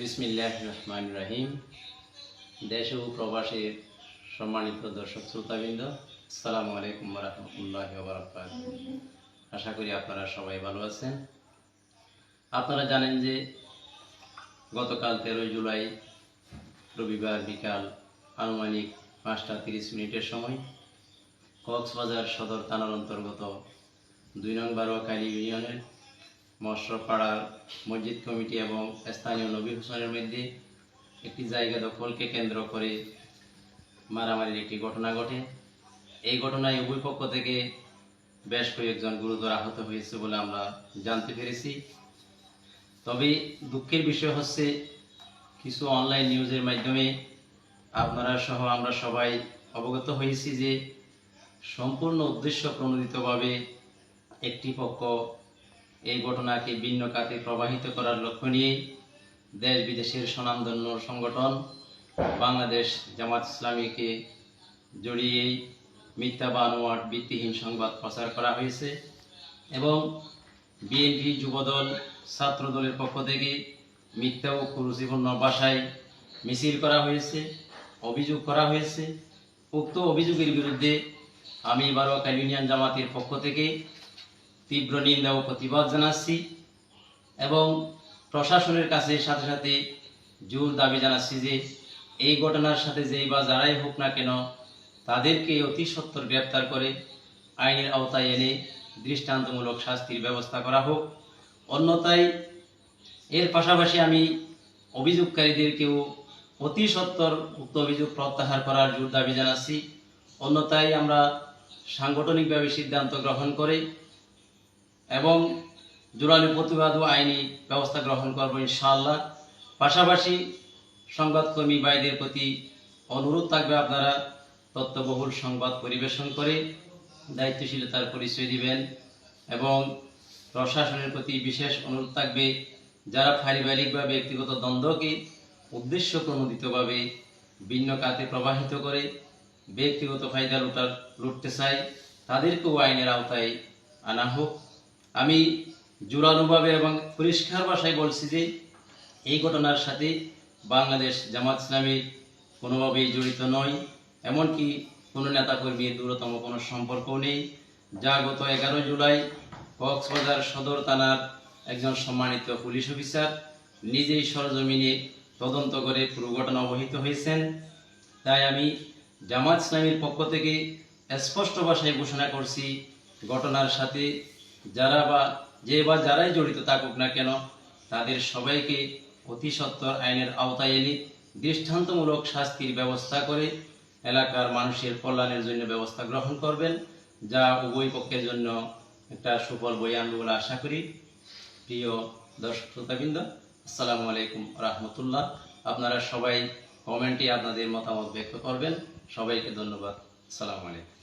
বিসমিল্লাহ রহমান রাহিম দেশ ও প্রবাসের সম্মানিত দর্শক শ্রোতাবৃন্দ, আসসালামু আলাইকুম রহমতুল্লাহ আশা করি আপনারা সবাই ভালো আছেন। আপনারা জানেন যে গতকাল তেরোই জুলাই, রবিবার বিকাল আনুমানিক পাঁচটা তিরিশ মিনিটের সময় কক্সবাজার সদর থানার অন্তর্গত দুই নং বারোয়াখালী ইউনিয়নের মশরপাড়ার মসজিদ কমিটি এবং স্থানীয় নবী হোসেনের মধ্যে একটি জায়গা দখলকে কেন্দ্র করে মারামারির একটি ঘটনা ঘটে। এই ঘটনায় উভয় পক্ষ থেকে বেশ কয়েকজন গুরুতর আহত হয়েছে বলে আমরা জানতে পেরেছি। তবে দুঃখের বিষয় হচ্ছে, কিছু অনলাইন নিউজের মাধ্যমে আপনারা সহ আমরা সবাই অবগত হয়েছি যে সম্পূর্ণ উদ্দেশ্য প্রণোদিতভাবে একটি পক্ষ এই ঘটনাকে ভিন্ন খাতে প্রবাহিত করার লক্ষ্য নিয়ে দেশ বিদেশের স্বনামধন্য সংগঠন বাংলাদেশ জামাত ইসলামীকে জড়িয়ে মিথ্যা বা অনুয়াট ভিত্তিহীন সংবাদ প্রচার করা হয়েছে এবং বিএনপি যুবদল ছাত্র দলের পক্ষ থেকে মিথ্যা ও কুরুচিপূর্ণ ভাষায় মিছিল করা হয়েছে, অভিযোগ করা হয়েছে। উক্ত অভিযোগের বিরুদ্ধে আমি বারোয়াকাল ইউনিয়ন জামাতের পক্ষ থেকে তীব্র নিন্দা ও প্রতিবাদ জানাচ্ছি এবং প্রশাসনের কাছে সাথে সাথে জোর দাবি জানাচ্ছি যে এই ঘটনার সাথে যেই বা যারাই হোক না কেন তাদেরকে অতি সত্বর গ্রেপ্তার করে আইনের আওতায় এনে দৃষ্টান্তমূলক শাস্তির ব্যবস্থা করা হোক। অন্যথায় এর পাশাপাশি আমি অভিযোগকারীদেরকেও অতি সত্বর উক্ত অভিযোগ প্রত্যাহার করার জোর দাবি জানাচ্ছি। অন্যথায় আমরা সাংগঠনিকভাবে সিদ্ধান্ত গ্রহণ করে এবং জোরালো প্রতিবাদ ও আইনি ব্যবস্থা গ্রহণ করব ইনশাআল্লাহ। পাশাপাশি সংবাদকর্মী ভাইদের প্রতি অনুরোধ থাকবে আপনারা তথ্যবহুল সংবাদ পরিবেশন করে দায়িত্বশীলতার পরিচয় দিবেন এবং প্রশাসনের প্রতি বিশেষ অনুরোধ থাকবে যারা পারিবারিক বা ব্যক্তিগত দ্বন্দ্বকে উদ্দেশ্য প্রণোদিতভাবে ভিন্ন খাতে প্রবাহিত করে ব্যক্তিগত ফায়দা লুটার লুটতে চায়, তাদেরকেও আইনের আওতায় আনা হোক। আমি জোরালোভাবে এবং পরিষ্কার ভাষায় বলছি যে এই ঘটনার সাথে বাংলাদেশ জামাত ইসলামী কোনোভাবেই জড়িত নয়, এমনকি কোনো নেতাকর্মীর দূরতম কোনো সম্পর্কও নেই। যা গত এগারো জুলাই কক্সবাজার সদর থানার একজন সম্মানিত পুলিশ অফিসার নিজেই সরজমিনে তদন্ত করে পুরো ঘটনা অবহিত হয়েছেন। তাই আমি জামাত ইসলামীর পক্ষ থেকে স্পষ্ট ভাষায় ঘোষণা করছি, ঘটনার সাথে যারা বা যে বা যারাই জড়িত থাকুক না কেন, তাদের সবাইকে অতি সত্বর আইনের আওতায় এনে দৃষ্টান্তমূলক শাস্তির ব্যবস্থা করে এলাকার মানুষের কল্যাণের জন্য ব্যবস্থা গ্রহণ করবেন, যা উভয় পক্ষের জন্য একটা সুফল বই আনবে বলে আশা করি। প্রিয় দর্শক শ্রোতাবৃন্দ, আসসালামু আলাইকুম রহমতুল্লাহ। আপনারা সবাই কমেন্টে আপনাদের মতামত ব্যক্ত করবেন। সবাইকে ধন্যবাদ। আসসালামু আলাইকুম।